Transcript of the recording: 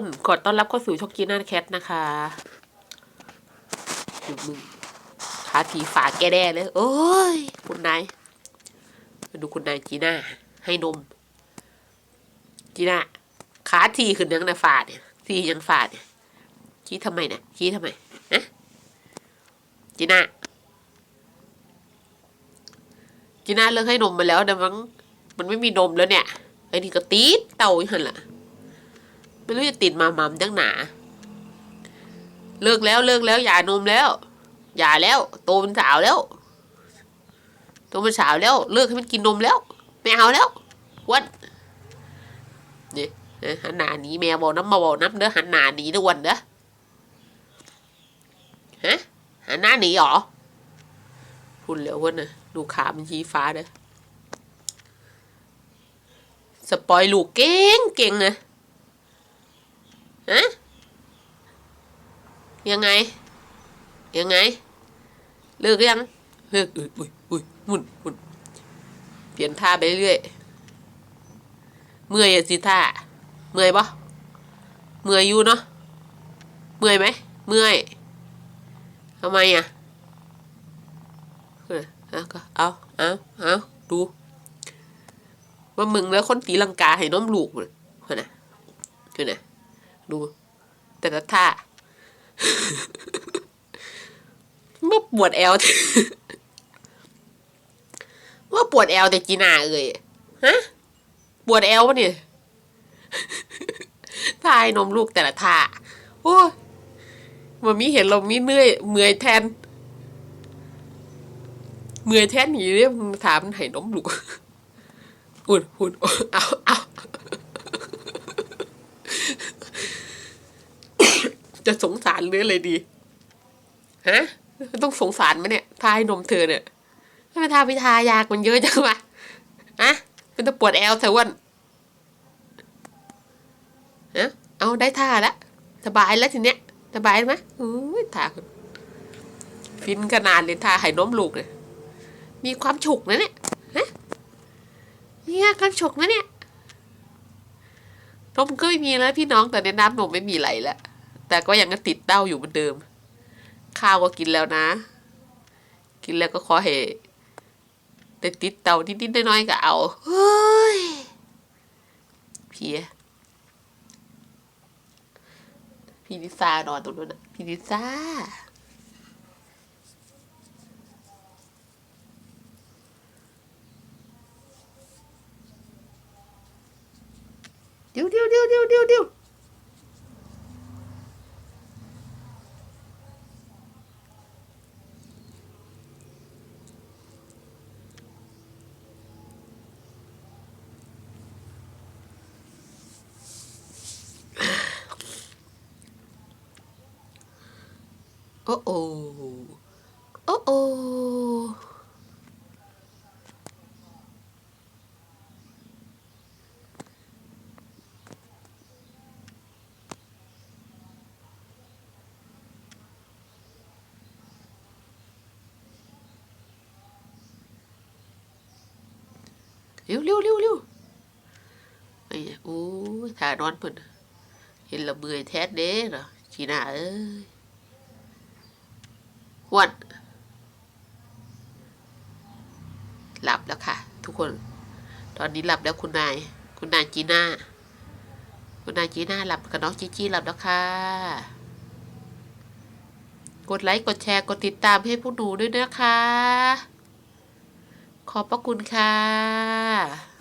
น ขอต้อนรับเข้าสู่ช่องจีน่าแคทนะคะมึงขาทีฝาแกแด่เลย โอ้ย คุณนายมาดูคุณนายจีน่า ให้นม จีน่า ขาทีขึ้นยังนะฝาเนี่ยทียังฝาเนี่ยขี้ทำไมเนี่ยขี้ทำไมฮะจีน่า จีน่าเลิกให้นมมาแล้วแต่มันมันไม่มีนมแล้วเนี่ยไอ้นี่ก็ตีดเต่าอีกหันละ ไม่รู้จะติดมาหมำจังหนา เลิกแล้วเลิกแล้ว อย่านมแล้ว อย่าแล้ว โตเป็นสาวแล้วโตเป็นสาวแล้ว เลิกให้มันกินนมแล้วไม่เอาแล้ววันนี่ยหันหนาหนีแมวบอกน้ำมาบอกน้ำเด้อหันหนาหนีทุกวันเด้อฮะหันหน้าหนีหรอพูดแล้ววันน่ะดูขามันชี้ฟ้าเด้อสปอยลูกเก่งเก่งนะฮะ ยังไง ยังไง เลิกยังเลิกอุ้ยอุ้ยอุ้ยหมุนหมุนเปลี่ยนท่าไปเรื่อยเมื่อยสิท่าเมื่อยปะเมื่อยอยู่เนาะเมื่อยไหมเมื่อยทำไมอะเอาก็เอาเอาเอาดูว่ามึงแล้วคนตีลังกาให้น้อมลูกเลยเห็นนะเห็นนะดู แต่ละท่า ว่าปวดแอลว่าปวดแอลแต่จีน่าเอ่ยฮะ ปวดแอลวะเนี่ยท่าให้นมลูกแต่ละท่าโอ้มันมีเห็นเรามีเมื่อยเมื่อยแทน เมื่อยแทนหนีเรียมึงถามให้นมลูกหุ่นหุ่นเอาเอา จะสงสารหรืออะไรดีฮะต้องสงสารไหมเนี่ยทาให้นมเธอเนี่ยทำไมทาพิทายากมันเยอะจังวะฮะเป็นตะปวดแอลเธอวันฮะเอาได้ท่าแล้วสบายแล้วทีเนี้ยสบายไหมอุ้ยทาฟินขนาดเลยทาให้นมลูกเลยมีความฉุกนะเนี่ยเนี่ยกันฉกนะเนี่ยนมก็ไม่มีแล้วพี่น้องแต่ในน้ำนมไม่มีไหลแล้ว แต่ก็ยังก็ติดเต้าอยู่เหมือนเดิม ข้าวก็กินแล้วนะ กินแล้วก็ขอให้แต่ติดเต้านิดๆน้อยๆก็เอาเฮ้ยเพียพี่ลิซ่านอนตรงนั้นนะพี่ลิซ่าเดี๋ยวเดี๋ยวเดี๋ยวเดี๋ยวเดี๋ยว เดี๋ยวโอ้โอ้โอ้โอ้เร็วเร็วเร็ว เร็วไอ้เนี่ยโอ้ยถ่านอนเพิ่นเห็นและเบื่อยแท้เด้เหรอชีน่าเอ้ยหวนหลับแล้วค่ะ ทุกคน ตอนนี้หลับแล้วคุณนาย คุณนายจีน่า คุณนายจีน่าหลับกับน้องจีจี้หลับแล้วค่ะ กดไลค์ กดแชร์ กดติดตามให้พวกหนูด้วยนะคะ ขอบพระคุณค่ะ